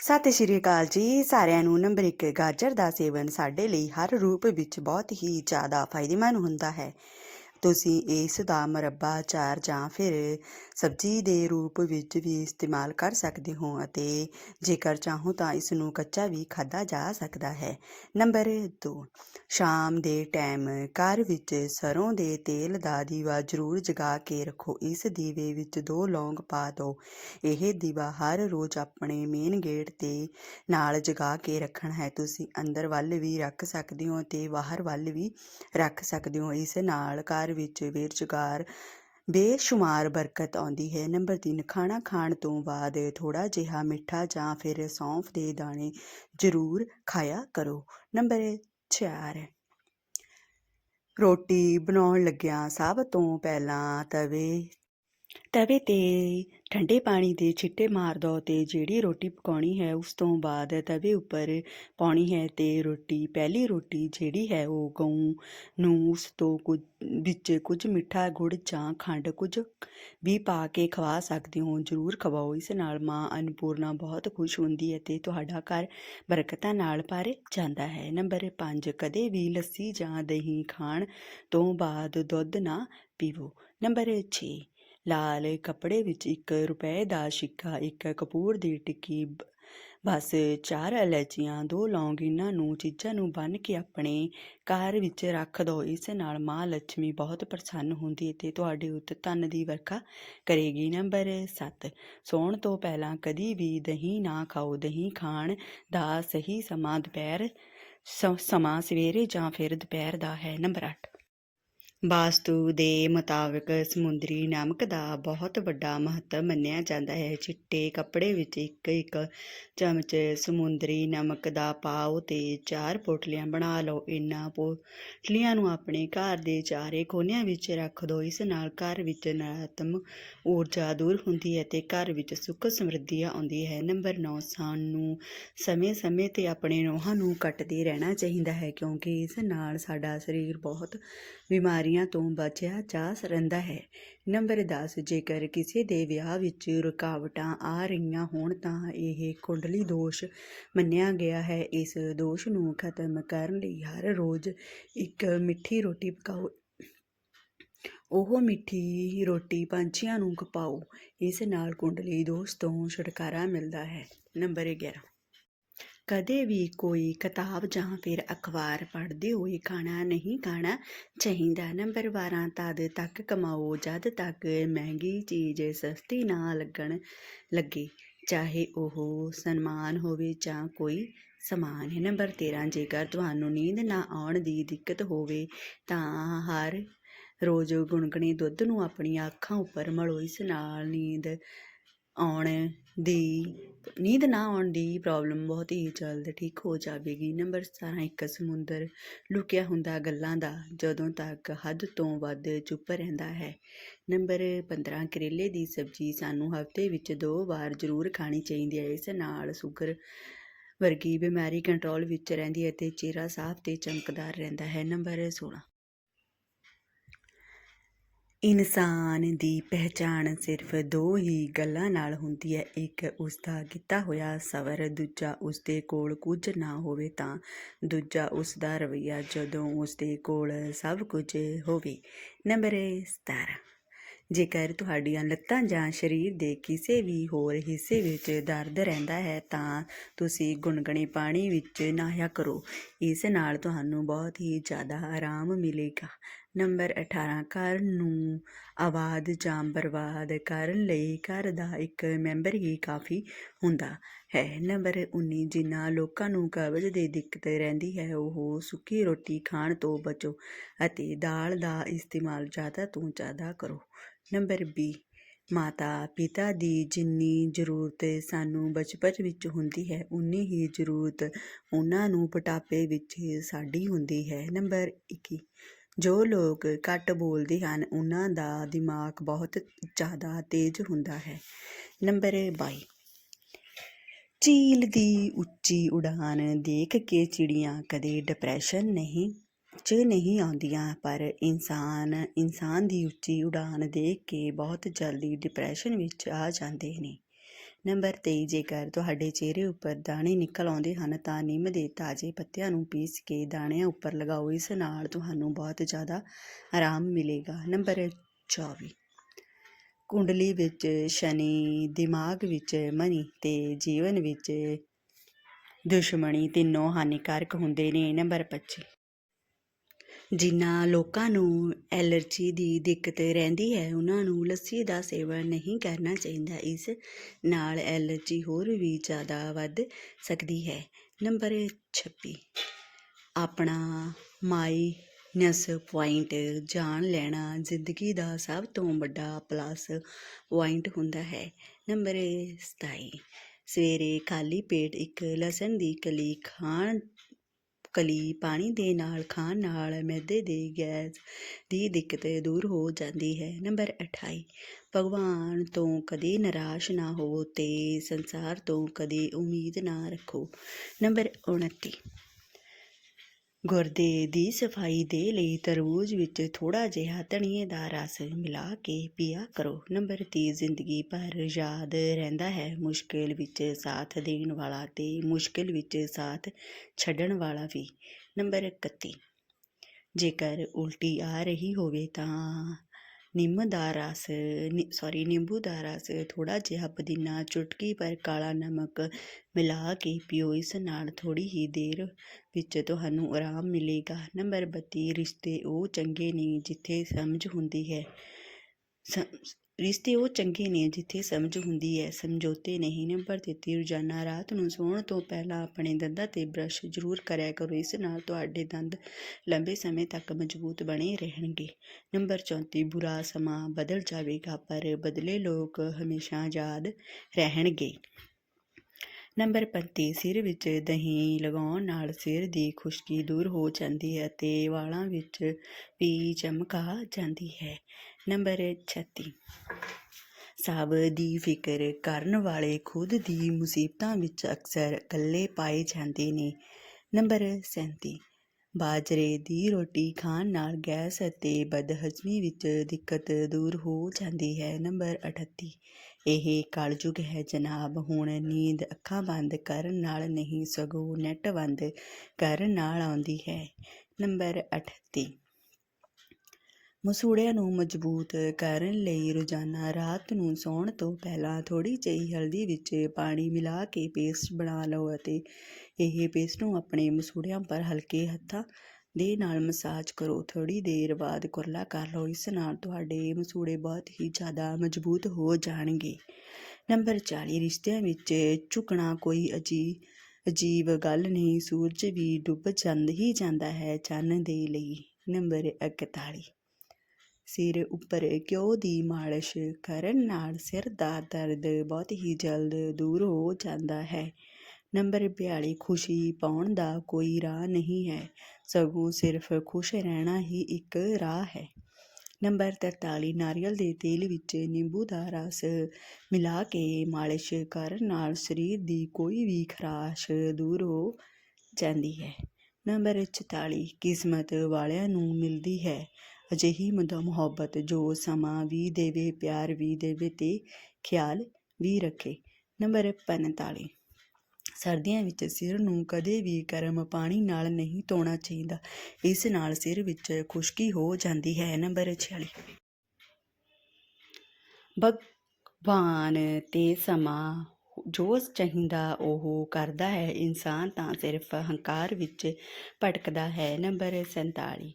ਸਤਿ ਸ਼੍ਰੀ ਅਕਾਲ ਜੀ। ਸਾਰਿਆਂ ਨੂੰ ਨੰਬਰ 1 ਗਾਜਰ ਦਾ ਸੇਵਨ ਸਾਡੇ ਲਈ ਹਰ ਰੂਪ ਵਿੱਚ ਬਹੁਤ ਹੀ ਜ਼ਿਆਦਾ ਫਾਇਦੇਮੰਦ ਹੁੰਦਾ ਹੈ। ਤੁਸੀਂ ਇਸ ਦਾ ਮੁਰੱਬਾ, ਅਚਾਰ ਜਾਂ ਫਿਰ ਸਬਜ਼ੀ ਦੇ ਰੂਪ ਵਿੱਚ ਵੀ ਇਸਤੇਮਾਲ ਕਰ ਸਕਦੇ ਹੋ ਅਤੇ ਜੇਕਰ ਚਾਹੋ ਤਾਂ ਇਸ ਨੂੰ ਕੱਚਾ ਵੀ ਖਾਧਾ ਜਾ ਸਕਦਾ ਹੈ। ਨੰਬਰ 2 ਸ਼ਾਮ ਦੇ ਟਾਈਮ ਘਰ ਵਿੱਚ ਸਰੋਂ ਦੇ ਤੇਲ ਦਾ ਦੀਵਾ ਜ਼ਰੂਰ ਜਗਾ ਕੇ ਰੱਖੋ। ਇਸ ਦੀਵੇ ਵਿੱਚ ਦੋ ਲੌਂਗ ਪਾ ਦਿਓ। ਇਹ ਦੀਵਾ ਹਰ ਰੋਜ਼ ਆਪਣੇ ਮੇਨ ਗੇਟ ਤੇ ਨਾਲ ਜਗਾ ਕੇ ਰੱਖਣਾ ਹੈ। ਤੁਸੀਂ ਅੰਦਰ ਵੱਲ ਵੀ ਰੱਖ ਸਕਦੇ ਹੋ ਤੇ ਬਾਹਰ ਵੱਲ ਵੀ ਰੱਖ ਸਕਦੇ ਹੋ। ਇਸ ਨਾਲ ਘਰ ਵਿੱਚ ਬੇਰੁਜ਼ਗਾਰ, ਬੇਸ਼ੁਮਾਰ ਬਰਕਤ ਆਉਂਦੀ ਹੈ। ਨੰਬਰ 3 ਖਾਣਾ ਖਾਣ ਤੋਂ ਬਾਅਦ ਥੋੜਾ ਜਿਹਾ ਮਿੱਠਾ ਜਾਂ ਫਿਰ ਸੌਂਫ ਦੇ ਦਾਣੇ ਜ਼ਰੂਰ ਖਾਇਆ ਕਰੋ। ਨੰਬਰ 4 ਰੋਟੀ ਬਣਾਉਣ ਲੱਗਿਆਂ ਸਭ ਤੋਂ ਪਹਿਲਾਂ ਤਵੇ ਤਵੇ ਤੇ ਠੰਡੇ ਪਾਣੀ ਦੇ ਛਿੱਟੇ ਮਾਰ ਦਿਓ ਤੇ ਜਿਹੜੀ ਰੋਟੀ ਪਕਾਉਣੀ ਹੈ ਉਸ ਤੋਂ ਬਾਅਦ ਤਵੇ ਉੱਪਰ ਪਾਉਣੀ ਹੈ ਤੇ ਰੋਟੀ, ਪਹਿਲੀ ਰੋਟੀ ਜਿਹੜੀ ਹੈ ਉਹ ਗਊ ਨੂੰ ਉਸ ਤੋਂ ਕੁਝ, ਵਿੱਚ ਕੁਝ ਮਿੱਠਾ ਗੁੜ ਜਾਂ ਖੰਡ ਕੁਝ ਵੀ ਪਾ ਕੇ ਖਵਾ ਸਕਦੇ ਹੋ, ਜ਼ਰੂਰ ਖਵਾਓ। ਇਸ ਨਾਲ ਮਾਂ ਅਨਪੂਰਨਾ ਬਹੁਤ ਖੁਸ਼ ਹੁੰਦੀ ਹੈ ਤੇ ਤੁਹਾਡਾ ਘਰ ਬਰਕਤਾਂ ਨਾਲ ਭਰ ਜਾਂਦਾ ਹੈ। ਨੰਬਰ 5 ਕਦੇ ਵੀ ਲੱਸੀ ਜਾਂ ਦਹੀਂ ਖਾਣ ਤੋਂ ਬਾਅਦ ਦੁੱਧ ਨਾ ਪੀਵੋ। ਨੰਬਰ 6 ਲਾਲ ਕੱਪੜੇ ਵਿੱਚ ਇੱਕ ਰੁਪਏ ਦਾ ਸਿੱਕਾ, ਇੱਕ ਕਪੂਰ ਦੀ ਟਿੱਕੀ ਬਸ ਚਾਰ ਇਲਾਇਚੀਆਂ ਦੋ ਲੌਂਗ ਇਹਨਾਂ ਨੂੰ ਚੀਜ਼ਾਂ ਨੂੰ ਬੰਨ੍ਹ ਕੇ ਆਪਣੇ ਘਰ ਵਿੱਚ ਰੱਖ ਦਿਓ ਇਸ ਨਾਲ ਮਾਂ ਲక్ష్ਮੀ ਬਹੁਤ ਪ੍ਰਸੰਨ ਹੁੰਦੀ ਹੈ ਤੇ ਤੁਹਾਡੇ ਉੱਤੇ ਧਨ ਦੀ ਵਰਖਾ ਕਰੇਗੀ। ਨੰਬਰ 7 ਸੌਣ ਤੋਂ ਪਹਿਲਾਂ ਕਦੀ ਵੀ ਦਹੀਂ ਨਾ ਖਾਓ। ਦਹੀਂ ਖਾਣ ਦਾ ਸਹੀ ਸਮਾਂ ਦੁਪਹਿਰ ਸ- ਸਮਾਂ ਸਵੇਰੇ ਜਾਂ ਫਿਰ ਦੁਪਹਿਰ ਦਾ ਹੈ। ਨੰਬਰ 8 ਵਾਸਤੂ ਦੇ ਮੁਤਾਬਕ ਸਮੁੰਦਰੀ ਨਮਕ ਦਾ ਬਹੁਤ ਵੱਡਾ ਮਹੱਤਵ ਮੰਨਿਆ ਜਾਂਦਾ ਹੈ। ਚਿੱਟੇ ਕੱਪੜੇ ਵਿੱਚ ਇੱਕ ਇੱਕ ਚਮਚ ਸਮੁੰਦਰੀ ਨਮਕ ਦਾ ਪਾਓ ਤੇ ਚਾਰ ਪੋਟਲੀਆਂ ਬਣਾ ਲਓ। ਇਹਨਾਂ ਪੋਟਲੀਆਂ ਨੂੰ ਆਪਣੇ ਘਰ ਦੇ ਚਾਰੇ ਕੋਨਿਆਂ ਵਿੱਚ ਰੱਖ ਦਿਓ ਇਸ ਨਾਲ ਘਰ ਵਿੱਚ ਨਕਾਰਾਤਮਕ ਊਰਜਾ ਦੂਰ ਹੁੰਦੀ ਹੈ ਤੇ ਘਰ ਵਿੱਚ ਸੁੱਖ ਸਮਰਿੱਧੀ ਆਉਂਦੀ ਹੈ। ਨੰਬਰ 9 ਸਾਨੂੰ ਸਮੇਂ-ਸਮੇਂ ਤੇ ਆਪਣੇ ਨੋਹਾਂ ਨੂੰ ਕੱਟਦੇ ਰਹਿਣਾ ਚਾਹੀਦਾ ਹੈ ਕਿਉਂਕਿ ਇਸ ਨਾਲ ਸਾਡਾ ਸਰੀਰ ਬਹੁਤ ਬਿਮਾਰੀ ਬਿਮਾਰੀਆਂ ਤੋਂ ਬਚਿਆ ਜਾ ਰਹਿੰਦਾ ਹੈ। ਨੰਬਰ 10 ਜੇਕਰ ਕਿਸੇ ਦੇ ਵਿਆਹ ਵਿੱਚ ਰੁਕਾਵਟਾਂ ਆ ਰਹੀਆਂ ਹੋਣ ਤਾਂ ਇਹ ਕੁੰਡਲੀ ਦੋਸ਼ ਮੰਨਿਆ ਗਿਆ ਹੈ। ਇਸ ਦੋਸ਼ ਨੂੰ ਖਤਮ ਕਰਨ ਲਈ ਹਰ ਰੋਜ਼ ਇੱਕ ਮਿੱਠੀ ਰੋਟੀ ਪਕਾਓ। ਉਹ ਮਿੱਠੀ ਰੋਟੀ ਪੰਛੀਆਂ ਨੂੰ ਖਪਾਓ ਇਸ ਨਾਲ ਕੁੰਡਲੀ ਦੋਸ਼ ਤੋਂ ਛੁਟਕਾਰਾ ਮਿਲਦਾ ਹੈ। ਨੰਬਰ 11 ਕਦੇ ਵੀ ਕੋਈ ਕਿਤਾਬ ਜਾਂ ਫਿਰ ਅਖਬਾਰ ਪੜ੍ਹਦੇ ਹੋਏ ਖਾਣਾ ਨਹੀਂ ਖਾਣਾ ਚਾਹੀਦਾ। ਨੰਬਰ 12 ਤਦ ਤੱਕ ਕਮਾਓ, ਜਦ ਤੱਕ ਮਹਿੰਗੀ ਚੀਜ਼ ਸਸਤੀ ਨਾ ਲੱਗਣ ਲੱਗੇ, ਚਾਹੇ ਉਹ ਸਨਮਾਨ ਹੋਵੇ ਜਾਂ ਕੋਈ ਸਮਾਨ। ਹੈ ਨੰਬਰ 13 ਜੇਕਰ ਤੁਹਾਨੂੰ ਨੀਂਦ ਨਾ ਆਉਣ ਦੀ ਦਿੱਕਤ ਹੋਵੇ ਤਾਂ ਹਰ ਰੋਜ਼ ਗੁਨਗੁਣੇ ਦੁੱਧ ਨੂੰ ਆਪਣੀਆਂ ਅੱਖਾਂ ਉੱਪਰ ਮਲੋ ਇਸ ਨਾਲ ਨੀਂਦ ਆਉਣ ਦੀ, ਨੀਂਦ ਨਾ ਆਉਣ ਦੀ ਪ੍ਰੋਬਲਮ ਬਹੁਤ ਹੀ ਜਲਦ ਠੀਕ ਹੋ ਜਾਵੇਗੀ। ਨੰਬਰ 17 ਇੱਕ ਸਮੁੰਦਰ ਲੁਕਿਆ ਹੁੰਦਾ ਗੱਲਾਂ ਦਾ ਜਦੋਂ ਤੱਕ ਹੱਦ ਤੋਂ ਵੱਧ ਚੁੱਪ ਰਹਿੰਦਾ ਹੈ। ਨੰਬਰ 15 ਕਰੇਲੇ ਦੀ ਸਬਜ਼ੀ ਸਾਨੂੰ ਹਫ਼ਤੇ ਵਿੱਚ ਦੋ ਵਾਰ ਜ਼ਰੂਰ ਖਾਣੀ ਚਾਹੀਦੀ ਹੈ। ਇਸ ਨਾਲ ਸ਼ੂਗਰ ਵਰਗੀ ਬਿਮਾਰੀ ਕੰਟਰੋਲ ਵਿੱਚ ਰਹਿੰਦੀ ਹੈ ਤੇ ਚਿਹਰਾ ਸਾਫ਼ ਤੇ ਚਮਕਦਾਰ ਰਹਿੰਦਾ ਹੈ। ਨੰਬਰ 16 ਇਨਸਾਨ ਦੀ ਪਹਿਚਾਣ ਸਿਰਫ ਦੋ ਹੀ ਗੱਲਾਂ ਨਾਲ ਹੁੰਦੀ ਹੈ, ਇੱਕ ਉਸ ਦਾ ਕੀਤਾ ਹੋਇਆ ਸਬਰ ਦੂਜਾ ਉਸ ਦੇ ਕੋਲ ਕੁਝ ਨਾ ਹੋਵੇ ਤਾਂ ਦੂਜਾ ਉਸ ਦਾ ਰਵੱਈਆ ਜਦੋਂ ਉਸ ਦੇ ਕੋਲ ਸਭ ਕੁਝ ਹੋਵੇ। ਨੰਬਰ 17 ਜੇਕਰ ਤੁਹਾਡੀਆਂ ਲੱਤਾਂ ਜਾਂ ਸਰੀਰ ਦੇ ਕਿਸੇ ਵੀ ਹੋਰ ਹਿੱਸੇ ਵਿੱਚ ਦਰਦ ਰਹਿੰਦਾ ਹੈ ਤਾਂ ਤੁਸੀਂ ਗੁਨਗੁਣੇ ਪਾਣੀ ਵਿੱਚ ਨਹਾਇਆ ਕਰੋ। ਇਸ ਨਾਲ ਤੁਹਾਨੂੰ ਬਹੁਤ ਹੀ ਜ਼ਿਆਦਾ ਆਰਾਮ ਮਿਲੇਗਾ। ਨੰਬਰ 18 ਘਰ ਨੂੰ ਆਬਾਦ ਜਾਂ ਬਰਬਾਦ ਕਰਨ ਲਈ ਘਰ ਦਾ ਇੱਕ ਮੈਂਬਰ ਹੀ ਕਾਫੀ ਹੁੰਦਾ ਹੈ। ਨੰਬਰ 19 ਜਿਨ੍ਹਾਂ ਲੋਕਾਂ ਨੂੰ ਕਬਜ਼ ਦੀ ਦਿੱਕਤ ਰਹਿੰਦੀ ਹੈ, ਉਹ ਸੁੱਕੀ ਰੋਟੀ ਖਾਣ ਤੋਂ ਬਚੋ ਅਤੇ ਦਾਲ ਦਾ ਇਸਤੇਮਾਲ ਜ਼ਿਆਦਾ ਤੋਂ ਜ਼ਿਆਦਾ ਕਰੋ। ਨੰਬਰ 20 ਮਾਤਾ ਪਿਤਾ ਦੀ ਜਿੰਨੀ ਜ਼ਰੂਰਤ ਸਾਨੂੰ ਬਚਪਨ ਵਿੱਚ ਹੁੰਦੀ ਹੈ ਉਨੀ ਹੀ ਜ਼ਰੂਰਤ ਉਹਨਾਂ ਨੂੰ ਬੁਢਾਪੇ ਵਿੱਚ ਸਾਡੀ ਹੁੰਦੀ ਹੈ। ਨੰਬਰ 21 ਜੋ ਲੋਕ ਘੱਟ ਬੋਲਦੇ ਹਨ, ਉਹਨਾਂ ਦਾ ਦਿਮਾਗ ਬਹੁਤ ਜ਼ਿਆਦਾ ਤੇਜ਼ ਹੁੰਦਾ ਹੈ। ਨੰਬਰ ਬਾਈ। ਝੀਲ ਦੀ ਉੱਚੀ ਉਡਾਨ ਦੇਖ ਕੇ ਚਿੜੀਆਂ ਕਦੇ ਡਿਪਰੈਸ਼ਨ ਨਹੀਂ, ਚ ਨਹੀਂ ਆਉਂਦੀਆਂ, ਪਰ ਇਨਸਾਨ ਇਨਸਾਨ ਦੀ ਉੱਚੀ ਉਡਾਨ ਦੇਖ ਕੇ ਬਹੁਤ ਜਲਦੀ ਡਿਪਰੈਸ਼ਨ ਵਿੱਚ ਆ ਜਾਂਦੇ ਨੇ। ਨੰਬਰ 23 ਜੇਕਰ ਤੁਹਾਡੇ ਚਿਹਰੇ ਉੱਪਰ ਦਾਣੇ ਨਿਕਲ ਆਉਂਦੇ ਹਨ, ਤਾਂ ਨਿੰਮ ਦੇ ਤਾਜ਼ੇ ਪੱਤਿਆਂ ਨੂੰ ਪੀਸ ਕੇ ਦਾਣਿਆਂ ਉੱਪਰ ਲਗਾਓ। ਇਸ ਨਾਲ ਤੁਹਾਨੂੰ ਬਹੁਤ ਜ਼ਿਆਦਾ ਆਰਾਮ ਮਿਲੇਗਾ। ਨੰਬਰ 24 ਕੁੰਡਲੀ ਵਿੱਚ ਸ਼ਨੀ, ਦਿਮਾਗ ਵਿੱਚ ਮਨੀ ਤੇ ਜੀਵਨ ਵਿੱਚ ਦੁਸ਼ਮਣੀ ਤਿੰਨੋਂ ਹਾਨੀਕਾਰਕ ਹੁੰਦੇ ਨੇ। ਨੰਬਰ 25 ਜਿਨ੍ਹਾਂ ਲੋਕਾਂ ਨੂੰ ਐਲਰਜੀ ਦੀ ਦਿੱਕਤ ਰਹਿੰਦੀ ਹੈ, ਉਹਨਾਂ ਨੂੰ ਲੱਸੀ ਦਾ ਸੇਵਨ ਨਹੀਂ ਕਰਨਾ ਚਾਹੀਦਾ। ਇਸ ਨਾਲ ਐਲਰਜੀ ਹੋਰ ਵੀ ਜ਼ਿਆਦਾ ਵੱਧ ਸਕਦੀ ਹੈ। ਨੰਬਰ 26 ਆਪਣਾ ਮਾਈਨਸ ਪੁਆਇੰਟ ਜਾਣ ਲੈਣਾ ਜ਼ਿੰਦਗੀ ਦਾ ਸਭ ਤੋਂ ਵੱਡਾ ਪਲੱਸ ਪੁਆਇੰਟ ਹੁੰਦਾ ਹੈ। ਨੰਬਰ 27 ਸਵੇਰੇ ਖਾਲੀ ਪੇਟ ਇੱਕ ਲਸਣ ਦੀ ਕਲੀ ਖਾਣ ਕਲੀ ਪਾਣੀ ਦੇ ਨਾਲ ਖਾਣ ਨਾਲ ਮੈਦੇ ਦੇ ਗੈਸ ਦੀ ਦਿੱਕਤ ਦੂਰ ਹੋ ਜਾਂਦੀ ਹੈ। ਨੰਬਰ 28 ਭਗਵਾਨ ਤੋਂ ਕਦੇ ਨਿਰਾਸ਼ ਨਾ ਹੋ ਤੇ ਸੰਸਾਰ ਤੋਂ ਕਦੇ ਉਮੀਦ ਨਾ ਰੱਖੋ। ਨੰਬਰ 29 ਗੁਰਦੇ ਦੀ ਸਫ਼ਾਈ ਦੇ ਲਈ ਤਰਬੂਜ ਵਿੱਚ ਥੋੜਾ ਜਿਹਾ ਧਨੀਏ ਦਾ ਰਸ ਮਿਲਾ ਕੇ ਪੀਆ ਕਰੋ। ਨੰਬਰ 30 ਜ਼ਿੰਦਗੀ ਭਰ ਯਾਦ ਰਹਿੰਦਾ ਹੈ। ਮੁਸ਼ਕਿਲ ਵਿੱਚ ਸਾਥ ਦੇਣ ਵਾਲਾ ਤੇ ਮੁਸ਼ਕਿਲ ਵਿੱਚ ਸਾਥ ਛੱਡਣ ਵਾਲਾ ਵੀ। ਨੰਬਰ 31 ਜੇਕਰ ਉਲਟੀ ਆ ਰਹੀ ਹੋਵੇ ਤਾਂ ਨਿੰਮ ਦਾ ਰਸ ਸੌਰੀ ਨਿੰਬੂ ਦਾ ਰਸ ਥੋੜਾ ਜਿਹਾ ਪੁਦੀਨਾ, ਚੁਟਕੀ ਪਰ ਕਾਲਾ ਨਮਕ ਮਿਲਾ ਕੇ ਪੀਓ। ਇਸ ਨਾਲ ਥੋੜੀ ਹੀ ਦੇਰ ਵਿੱਚ ਤੁਹਾਨੂੰ ਆਰਾਮ ਮਿਲੇਗਾ। ਨੰਬਰ 32 ਰਿਸ਼ਤੇ ਉਹ ਚੰਗੇ ਨੇ ਜਿੱਥੇ ਸਮਝ ਹੁੰਦੀ ਹੈ। ਸ- ਰਿਸ਼ਤੇ ਉਹ ਚੰਗੇ ਨੇ ਜਿੱਥੇ ਸਮਝ ਹੁੰਦੀ ਹੈ, ਸਮਝੌਤੇ ਨਹੀਂ ਨੰਬਰ 33 ਰੋਜ਼ਾਨਾ ਰਾਤ ਨੂੰ ਸੌਣ ਤੋਂ ਪਹਿਲਾਂ ਆਪਣੇ ਦੰਦਾਂ ਤੇ ਬ੍ਰਸ਼ ਜ਼ਰੂਰ ਕਰਿਆ ਕਰੋ। ਇਸ ਨਾਲ ਤੁਹਾਡੇ ਦੰਦ ਲੰਬੇ ਸਮੇਂ ਤੱਕ ਮਜ਼ਬੂਤ ਬਣੇ ਰਹਿਣਗੇ। ਨੰਬਰ 34 ਬੁਰਾ ਸਮਾਂ ਬਦਲ ਜਾਵੇਗਾ, ਪਰ ਬਦਲੇ ਲੋਕ ਹਮੇਸ਼ਾ ਯਾਦ ਰਹਿਣਗੇ। ਨੰਬਰ 35 ਸਿਰ ਵਿੱਚ ਦਹੀਂ ਲਗਾਉਣ ਨਾਲ ਸਿਰ ਦੀ ਖੁਸ਼ਕੀ ਦੂਰ ਹੋ ਜਾਂਦੀ ਹੈ ਅਤੇ ਵਾਲਾਂ ਵਿੱਚ ਵੀ ਚਮਕ ਆ ਜਾਂਦੀ ਹੈ। ਨੰਬਰ 36 ਸਭ ਦੀ ਫਿਕਰ ਕਰਨ ਵਾਲੇ ਖੁਦ ਦੀ ਮੁਸੀਬਤਾਂ ਵਿੱਚ ਅਕਸਰ ਇਕੱਲੇ ਪਾਏ ਜਾਂਦੇ ਨੇ। ਨੰਬਰ 37 ਬਾਜਰੇ ਦੀ ਰੋਟੀ ਖਾਣ ਨਾਲ ਗੈਸ ਅਤੇ ਬਦਹਜ਼ਮੀ ਵਿੱਚ ਦਿੱਕਤ ਦੂਰ ਹੋ ਜਾਂਦੀ ਹੈ। ਨੰਬਰ 38 ਇਹ ਕਲਯੁਗ ਹੈ ਜਨਾਬ। ਹੁਣ ਨੀਂਦ ਅੱਖਾਂ ਬੰਦ ਕਰਨ ਨਾਲ ਨਹੀਂ, ਸਗੋਂ ਨੈਟ ਬੰਦ ਕਰਨ ਨਾਲ ਆਉਂਦੀ ਹੈ। ਨੰਬਰ 38 ਮਸੂੜਿਆਂ ਨੂੰ ਮਜ਼ਬੂਤ ਕਰਨ ਲਈ ਰੋਜ਼ਾਨਾ ਰਾਤ ਨੂੰ ਸੌਣ ਤੋਂ ਪਹਿਲਾਂ ਥੋੜ੍ਹੀ ਜਿਹੀ ਹਲਦੀ ਵਿੱਚ ਪਾਣੀ ਮਿਲਾ ਕੇ ਪੇਸਟ ਬਣਾ ਲਓ ਅਤੇ ਇਹ ਪੇਸਟ ਨੂੰ ਆਪਣੇ ਮਸੂੜਿਆਂ ਪਰ ਹਲਕੇ ਹੱਥਾਂ ਦੇ ਨਾਲ ਮਸਾਜ ਕਰੋ। ਥੋੜੀ ਦੇਰ ਬਾਅਦ ਕੁਰਲਾ ਕਰ ਲਓ। ਇਸ ਨਾਲ ਤੁਹਾਡੇ ਮਸੂੜੇ ਬਹੁਤ ਹੀ ਜ਼ਿਆਦਾ ਮਜ਼ਬੂਤ ਹੋ ਜਾਣਗੇ। ਨੰਬਰ 40 ਰਿਸ਼ਤਿਆਂ ਵਿੱਚ ਝੁਕਣਾ ਕੋਈ ਅਜੀ, ਅਜੀਬ ਗੱਲ ਨਹੀਂ। ਸੂਰਜ ਵੀ ਡੁੱਬ ਜਾਂਦਾ ਹੀ ਜਾਂਦਾ ਹੈ ਚੰਨ ਦੇ ਲਈ। ਨੰਬਰ 41 ਸਿਰ ਉੱਪਰ ਘਿਓ ਦੀ ਮਾਲਿਸ਼ ਕਰਨ ਨਾਲ ਸਿਰ ਦਾ ਦਰਦ ਬਹੁਤ ਹੀ ਜਲਦ ਦੂਰ ਹੋ ਜਾਂਦਾ ਹੈ। ਨੰਬਰ 42 ਖੁਸ਼ੀ ਪਾਉਣ ਦਾ ਕੋਈ ਰਾਹ ਨਹੀਂ ਹੈ। ਸਗੋਂ ਸਿਰਫ ਖੁਸ਼ ਰਹਿਣਾ ਹੀ ਇੱਕ ਰਾਹ ਹੈ। ਨੰਬਰ 43 ਨਾਰੀਅਲ ਦੇ ਤੇਲ ਵਿੱਚ ਨਿੰਬੂ ਦਾ ਰਸ ਮਿਲਾ ਕੇ ਮਾਲਿਸ਼ ਕਰਨ ਨਾਲ ਸਰੀਰ ਦੀ ਕੋਈ ਵੀ ਖਰਾਸ਼ ਦੂਰ ਹੋ ਜਾਂਦੀ ਹੈ। ਨੰਬਰ 44 ਕਿਸਮਤ ਵਾਲਿਆਂ ਨੂੰ ਮਿਲਦੀ ਹੈ। ਅਜਿਹੀ ਮੁਦਾ ਮੁਹੱਬਤ ਜੋ ਸਮਾਂ ਵੀ ਦੇਵੇ, ਪਿਆਰ ਵੀ ਦੇਵੇ ਤੇ ਖਿਆਲ ਵੀ ਰੱਖੇ। ਨੰਬਰ 45 ਸਰਦੀਆਂ ਵਿੱਚ ਸਿਰ ਨੂੰ ਕਦੇ ਵੀ ਗਰਮ ਪਾਣੀ ਨਾਲ ਨਹੀਂ ਧੋਣਾ ਚਾਹੀਦਾ। ਇਸ ਨਾਲ ਸਿਰ ਵਿੱਚ ਖੁਸ਼ਕੀ ਹੋ ਜਾਂਦੀ ਹੈ। ਨੰਬਰ 46 ਭਗਵਾਨ ਤੇ ਸਮਾਂ ਜੋ ਚਾਹੀਦਾ ਉਹ ਕਰਦਾ ਹੈ। ਇਨਸਾਨ ਤਾਂ ਸਿਰਫ ਹੰਕਾਰ ਵਿੱਚ ਭਟਕਦਾ ਹੈ। ਨੰਬਰ 47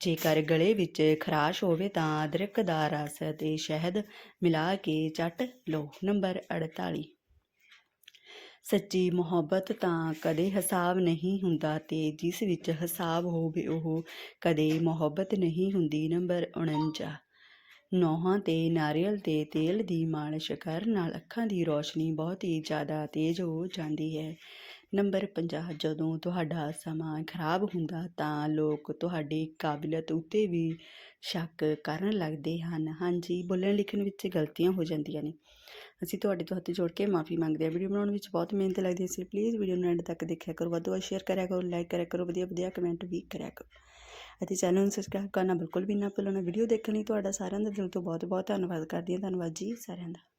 ਜੇਕਰ ਗਲੇ ਵਿੱਚ ਖਰਾਸ਼ ਹੋਵੇ ਤਾਂ ਅਦਰਕ ਦਾ ਰਸ ਅਤੇ ਸ਼ਹਿਦ ਮਿਲਾ ਕੇ ਚੱਟ ਲਓ। ਨੰਬਰ 48 ਸੱਚੀ ਮੁਹੱਬਤ ਤਾਂ ਕਦੇ ਹਿਸਾਬ ਨਹੀਂ ਹੁੰਦਾ ਤੇ ਜਿਸ ਵਿੱਚ ਹਿਸਾਬ ਹੋਵੇ ਉਹ ਕਦੇ ਮੁਹੱਬਤ ਨਹੀਂ ਹੁੰਦੀ। ਨੰਬਰ 49 ਨੋਹਾਂ ਤੇ ਨਾਰੀਅਲ 'ਤੇ ਤੇਲ ਦੀ ਮਾਲਿਸ਼ ਕਰਨ ਨਾਲ ਅੱਖਾਂ ਦੀ ਰੋਸ਼ਨੀ ਬਹੁਤ ਹੀ ਜ਼ਿਆਦਾ ਤੇਜ਼ ਹੋ ਜਾਂਦੀ ਹੈ। ਨੰਬਰ 50 ਜਦੋਂ ਤੁਹਾਡਾ ਸਮਾਂ ਖਰਾਬ ਹੁੰਦਾ ਤਾਂ ਲੋਕ ਤੁਹਾਡੀ ਕਾਬਲੀਅਤ ਉੱਤੇ ਵੀ ਸ਼ੱਕ ਕਰਨ ਲੱਗਦੇ ਹਨ। ਹਾਂਜੀ, ਬੋਲਣ ਲਿਖਣ ਵਿੱਚ ਗਲਤੀਆਂ ਹੋ ਜਾਂਦੀਆਂ ਨੇ। ਅਸੀਂ ਤੁਹਾਡੇ ਤੋਂ ਹੱਥ ਜੋੜ ਕੇ ਮਾਫੀ ਮੰਗਦੇ ਹਾਂ। ਵੀਡੀਓ ਬਣਾਉਣ ਵਿੱਚ ਬਹੁਤ ਮਿਹਨਤ ਲੱਗਦੀ ਹੈ, ਇਸ ਲਈ ਪਲੀਜ਼ ਵੀਡੀਓ ਨੂੰ ਐਂਡ ਤੱਕ ਦੇਖਿਆ ਕਰੋ। ਵੱਧ ਤੋਂ ਵੱਧ ਸ਼ੇਅਰ ਕਰਿਆ ਕਰੋ ਲਾਈਕ ਕਰਿਆ ਕਰੋ, ਵਧੀਆ ਵਧੀਆ ਕਮੈਂਟ ਵੀ ਕਰਿਆ ਕਰੋ। ਅਤੇ ਚੈਨਲ ਨੂੰ ਸਬਸਕ੍ਰਾਈਬ ਕਰਨਾ ਬਿਲਕੁਲ ਵੀ ਨਾ ਭੁੱਲਣਾ। ਵੀਡੀਓ ਦੇਖਣ ਲਈ ਤੁਹਾਡਾ ਸਾਰਿਆਂ ਦਾ ਦਿਲ ਤੋਂ ਬਹੁਤ ਬਹੁਤ ਧੰਨਵਾਦ ਕਰਦੀ ਹਾਂ। ਧੰਨਵਾਦ ਜੀ ਸਾਰਿਆਂ ਦਾ।